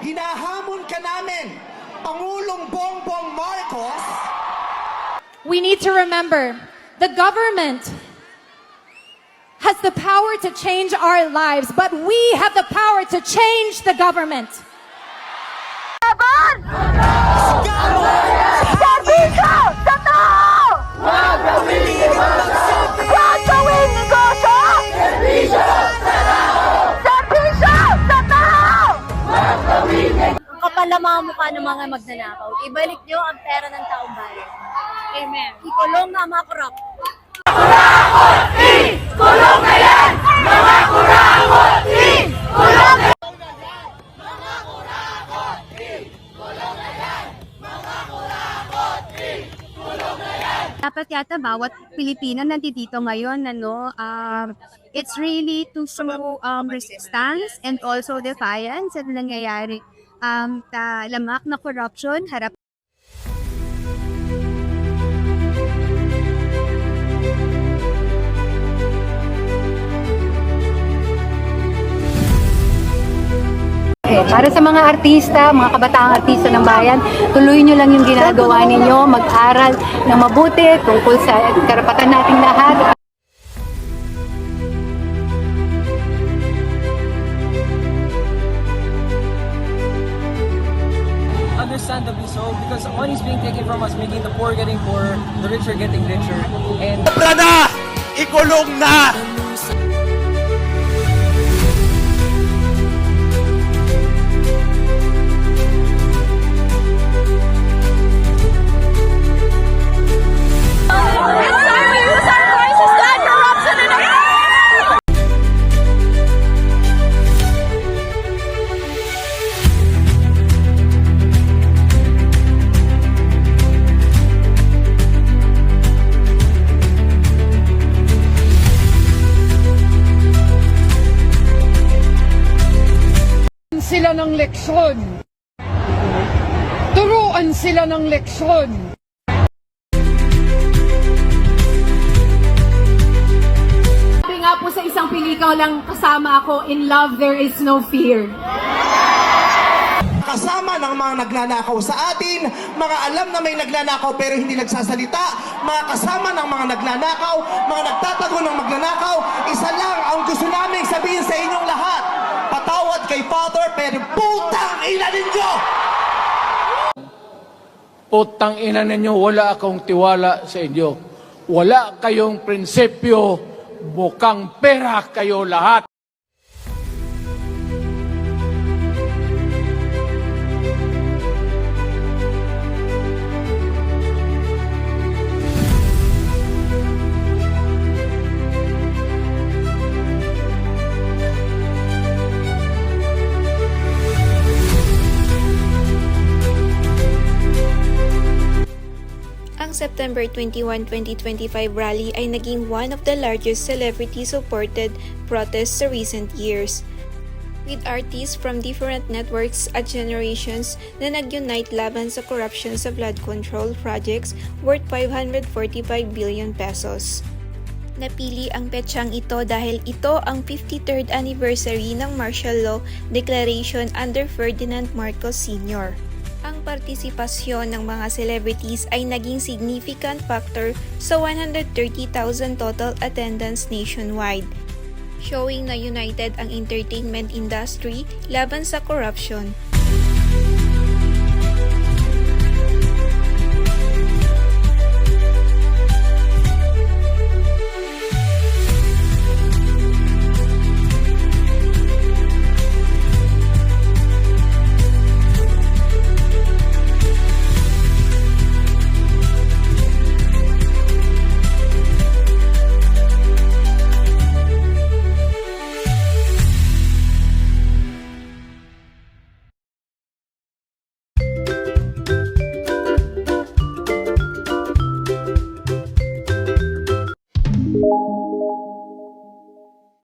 Hinahamon ka namin, Pangulong Bongbong Marcos, We need to remember the government has the power to change our lives, but we have the power to change the government. Laban! Kapal na mga mukha ng mga magnanakaw. Ibalik niyo ang pera ng taong bayan. Amen. Ikulong na mga korap. dapat yata bawat Pilipino nandito ngayon, ano, um, it's really to show um, resistance and also defiance sa nangyayari. Um, ta, lamak na corruption, harap Eh, Para sa mga artista, mga kabataang artista ng bayan, tuloy nyo lang yung ginagawa ninyo, mag-aral na mabuti tungkol sa karapatan nating lahat. Understandably so, because money is being taken from us, making the poor getting poorer, the rich are getting richer, and Sobra na! Ikulong na! Sila ng leksyon. Turuan sila ng leksyon. Sabi nga po sa isang pelikulang kasama ako, in love there is no fear. Kasama ng mga nagnanakaw sa atin, mga alam na may nagnanakaw pero hindi nagsasalita, mga kasama ng mga nagnanakaw, mga nagtatago ng magnanakaw, isa lang ang gusto namin sabihin sa inyong lahat. Kay Father pero putang ina ninyo! Putang ina ninyo, wala akong tiwala sa inyo. Wala kayong prinsipyo, bukang pera kayo lahat. September 21, 2025 rally ay naging one of the largest celebrity-supported protests sa recent years. With artists from different networks at generations na nag-unite laban sa corruption sa flood control projects worth 545 billion pesos. Napili ang petsang ito dahil ito ang 53rd anniversary ng martial law declaration under Ferdinand Marcos Sr. Partisipasyon ng mga celebrities ay naging significant factor sa 130,000 total attendance nationwide, showing na united ang entertainment industry laban sa corruption